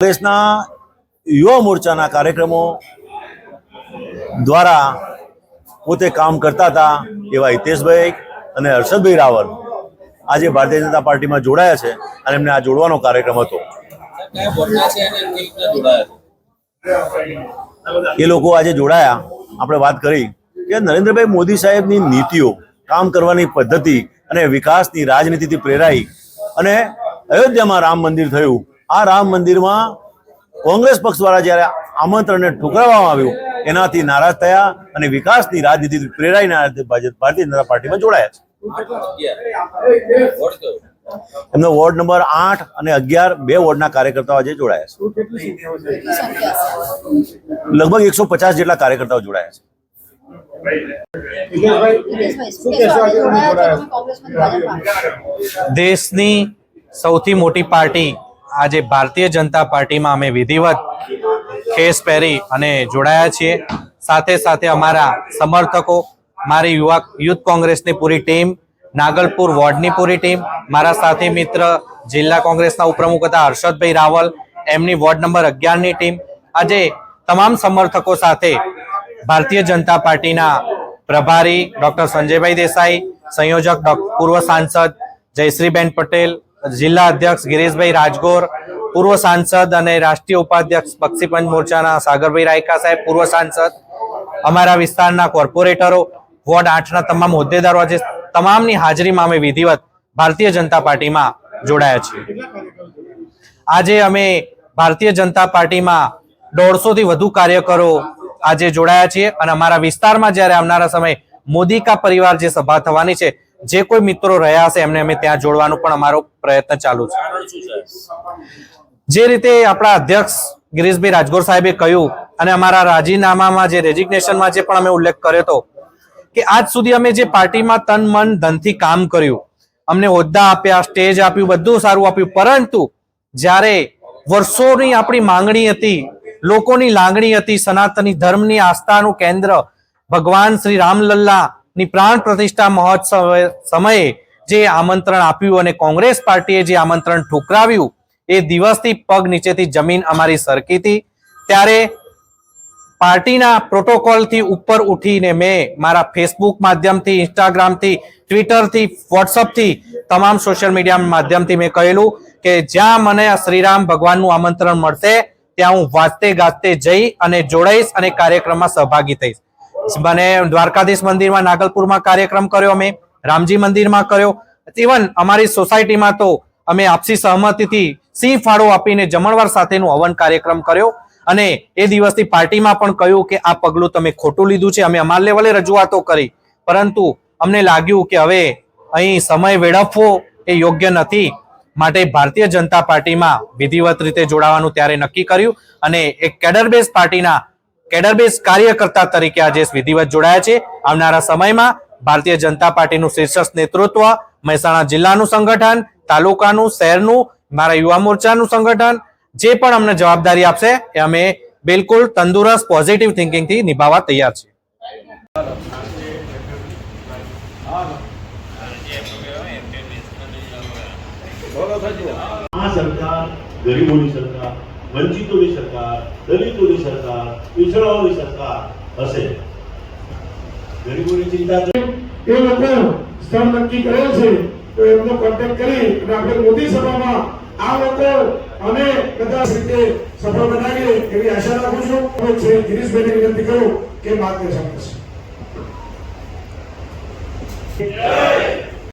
કોંગ્રેસના યુવા મોરચાના કાર્યક્રમો દ્વારા પોતે કામ કરતા હતા એવા હિતેશભાઈ અને હર્ષદભાઈ રાવલ. આજે ભારતીય જનતા પાર્ટીમાં જોડાયા છે અને એમને આ જોડવાનો કાર્યક્રમ હતો. એ લોકો આજે જોડાયા. આપણે વાત કરી કે નરેન્દ્રભાઈ મોદી સાહેબની નીતિઓ, કામ કરવાની પદ્ધતિ અને વિકાસની રાજનીતિથી પ્રેરાઈ અને અયોધ્યામાં રામ મંદિર થયું. આ રામ મંદિરમાં કોંગ્રેસ પક્ષ દ્વારા જ્યારે આમંત્રણને ઠુકરાવવામાં આવ્યું, એનાથી નારાજ થયા અને વિકાસની રાજનીતિથી પ્રેરાઈને ભારતીય જનતા પાર્ટીમાં જોડાયા છે એમનો વોર્ડ નંબર આઠ અને અગિયાર બે વોર્ડના કાર્યકર્તાઓ આજે જોડાયા છે લગભગ એકસો પચાસ જેટલા કાર્યકર્તાઓ જોડાયા છે? દેશની સૌથી મોટી પાર્ટી આજે ભારતીય જનતા પાર્ટીમાં અમે વિધિવત ખેસ પહેરી અને જોડાયા છીએ. સાથે સાથે અમારા સમર્થકો, મારી યુવા, યુથ કોંગ્રેસની પૂરી ટીમ, નાગલપુર વોર્ડની પૂરી ટીમ, મારા સાથી મિત્ર, જિલ્લા કોંગ્રેસના ઉપપ્રમુખ હતા હર્ષદભાઈ રાવલ, એમની વોર્ડ નંબર અગિયારની ટીમ. આજે તમામ સમર્થકો સાથે ભારતીય જનતા પાર્ટીના પ્રભારી ડોક્ટર સંજયભાઈ દેસાઈ, સંયોજક પૂર્વ સાંસદ જયશ્રીબેન પટેલ જિલ્લા અધ્યક્ષ ગિરીશભાઈ રાજગોર, પૂર્વ સાંસદ અને રાષ્ટ્રીય ઉપાધ્યક્ષ બક્ષીપંચ મોરચાના સાગરભાઈ રાયકા સાહેબ, પૂર્વ સાંસદ, અમારા વિસ્તારના કોર્પોરેટરો, વોર્ડ આઠના તમામ હોદ્દેદારો આજે તમામની હાજરીમાં અમે વિધિવત ભારતીય જનતા પાર્ટીમાં જોડાયા છીએ આજે અમે ભારતીય જનતા પાર્ટીમાં દોઢસોથી વધુ કાર્યકરો આજે જોડાયા છીએ અને અમારા વિસ્તારમાં જ્યારે આવનારા સમય મોદી કા પરિવાર જે સભા થવાની છે જે કોઈ મિત્રો રહ્યા હશે, એમને અમે ત્યાં જોડવાનો પણ અમારો પ્રયત્ન ચાલુ છે. જે રીતે આપણા અધ્યક્ષ ગિરીશભાઈ રાજગોર સાહેબે કહ્યું અને અમારા રાજીનામામાં જે રેઝિગ્નેશનમાં જે પણ અમે ઉલ્લેખ કર્યો હતો કે આજ સુધી અમે જે પાર્ટીમાં તન, મન, ધનથી કામ કર્યું, અમને હોદ્દા આપ્યા, સ્ટેજ આપ્યું, બધું સારું આપ્યું, પરંતુ જ્યારે વર્ષોની આપણી માંગણી હતી, લોકોની લાગણી હતી, સનાતની ધર્મની આસ્થાનું કેન્દ્ર ભગવાન શ્રી રામલલ્લા ની પ્રાણ પ્રતિષ્ઠા મહોત્સવ સમયે જે આમંત્રણ આપ્યું અને કોંગ્રેસ પાર્ટીએ જે આમંત્રણ ઠુકરાવ્યું, એ દિવસથી પગ નીચેથી જમીન અમારી સરકી હતી. ત્યારે પાર્ટીના પ્રોટોકોલથી ઉપર ઉઠીને મેં મારા ફેસબુક માધ્યમથી, ઇન્સ્ટાગ્રામથી, ટ્વિટરથી, વોટ્સઅપથી, તમામ સોશિયલ મીડિયા માધ્યમથી મેં કહેલું કે જ્યાં મને શ્રીરામ ભગવાનનું આમંત્રણ મળશે, ત્યાં હું વાંચતે ગાજતે જઈ અને જોડાઈશ અને કાર્યક્રમમાં સહભાગી થઈશ. મને દ્વારકાધીશ મંદિરમાં નાગલપુરમાં કાર્યક્રમ કર્યો અમે, રામજી મંદિરમાં કર્યો. ઇવન અમારી સોસાયટીમાં તો અમે આપસી સહમતિથી સિંહ ફાળો આપીને જમણવાર સાથેનું હવન કાર્યક્રમ કર્યો. અને એ દિવસથી પાર્ટીમાં પણ કહ્યું કે આ પગલું તમે ખોટું લીધું છે, અમે અમારા લેવલે રજૂઆતો કરી. પરંતુ અમને લાગ્યું કે હવે અહીં સમય વેડફવો એ યોગ્ય નથી. માટે ભારતીય જનતા પાર્ટીમાં વિધિવત રીતે જોડાવાનું ત્યારે નક્કી કર્યું. અને એક કેડર બેઝ પાર્ટીના કેડર બેઝ કાર્યકર્તા તરીકે આજે વિધિવત જોડાયા છે. આવનારા સમયમાં ભારતીય જનતા પાર્ટીનું શીર્ષક નેતૃત્વ, મહેસાણા જિલ્લાનું સંગઠન, તાલુકાનું, શહેરનું, મારા યુવા મોરચાનું સંગઠન, જે પણ અમને જવાબદારી આપશે એ અમે બિલકુલ તંદુરસ્ત પોઝિટિવ થિંકિંગથી નિભાવવા તૈયાર છીએ. સરકાર, ગરીબોની સરકાર વંચિતોની સરકાર દલિતોની સરકાર પિછડાઓની સરકાર હશે. ગરીબોની ચિંતા એ લોકો સ્થળ નક્કી કરે છે તો એમનો કોન્ટેક્ટ કરી અને આપણે મોદી સભામાં આ લોકો અમે બધા રીતે સફળ બનાવીએ એવી આશા રાખું છું. હું શ્રી ગિરીશભાઈને વિનંતી કરું કે માર્ગદર્શન કરશે.